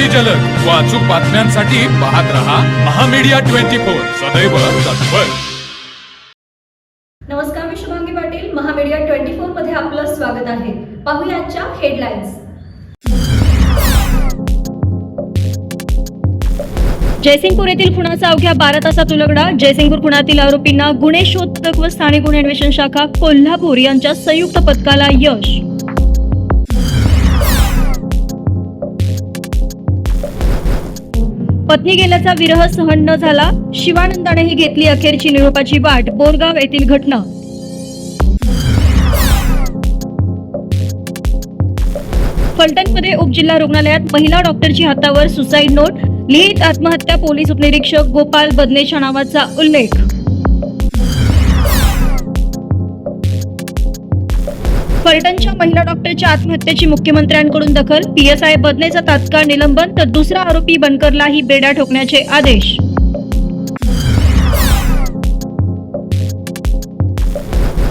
अगदी जलद. व अचूक बातम्यांसाठी पाहत रहा महामीडिया ट्वेंटी फोर. सदैव तत्पर. नमस्कार मी शुभांगी पाटील. महामीडिया ट्वेंटी फोरमध्ये आपलं स्वागत आहे. पाहूया आजच्या हेडलाईन्स जयसिंगपूर येथील खुणाचा अवघ्या बारा तासात उलगडा. जयसिंगपूर खुणातील आरोपींना गुन्हे शोध पथक व स्थानिक गुन्हे अन्वेषण शाखा कोल्हापूर यांच्या संयुक्त पथकाला यश. पत्नी गेल्याचा विरह सहन न झाला शिवानंदानेही घेतली अखेरची निरोपाची वाट बोरगाव येथील घटना. फलटणमध्ये उपजिल्हा रुग्णालयात महिला डॉक्टरची हातावर सुसाईड नोट लिहित आत्महत्या पोलीस उपनिरीक्षक गोपाल बदनेशा नावाचा उल्लेख. फलटणच्या महिला डॉक्टरच्या आत्महत्येची मुख्यमंत्र्यांकडून दखल. पीएसआय बदनेचा तात्काळ निलंबन तर दुसरा आरोपी बनकरलाही बेड्या ठोकण्याचे आदेश.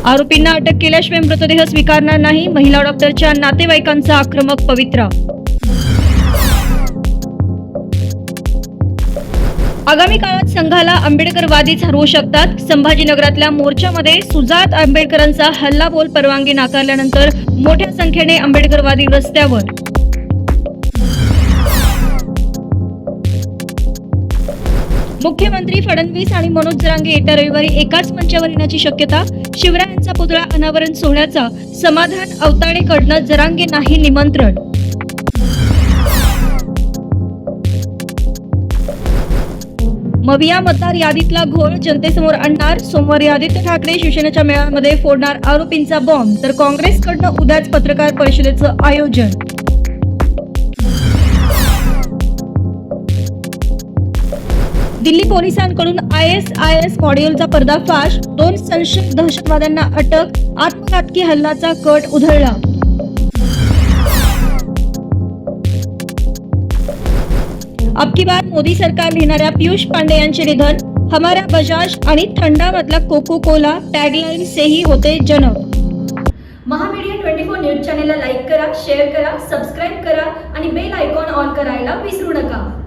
आरोपींना अटक केल्याशिवाय मृतदेह स्वीकारणार नाही. महिला डॉक्टरच्या नातेवाईकांचा आक्रमक पवित्रा आगामी काळात संघाला आंबेडकरवादीच हरवू शकतात. संभाजीनगरातल्या मोर्चामध्ये सुजात आंबेडकरांचा हल्लाबोल परवानगी नाकारल्यानंतर मोठ्या संख्येने आंबेडकरवादी रस्त्यावर. मुख्यमंत्री फडणवीस आणि मनोज जरांगे येत्या रविवारी एकाच मंचावर येण्याची शक्यता. शिवरायांचा पुतळा अनावरण सोहळ्याचा समाधान अवताडेकडनं जरांगे नाही निमंत्रण. मविया मतदार यादीतला घोळ जनतेसमोर आणणार. सोमवारी आदित्य ठाकरे शिवसेनेच्या मेळाव्यामध्ये फोडणार आरोपींचा बॉम्ब तर काँग्रेसकडनं उद्याच पत्रकार परिषदेचं आयोजन. दिल्ली पोलिसांकडून आय एस आय एस मॉड्यूलचा पर्दाफाश. दोन संशयित दहशतवाद्यांना अटक. आत्मघातकी हल्ल्याचा कट उधळला. अब की बार मोदी सरकार लिहिणाऱ्या पियुष पांडे यांचे निधन हमारा बजाज आणि थंडामधला कोको कोला टॅगलाईन सेही होते जनक. महामीडिया ट्वेंटी फोर न्यूज चॅनेलला लाईक करा शेअर करा सबस्क्राईब करा आणि बेल आयकॉन ऑन करायला विसरू नका.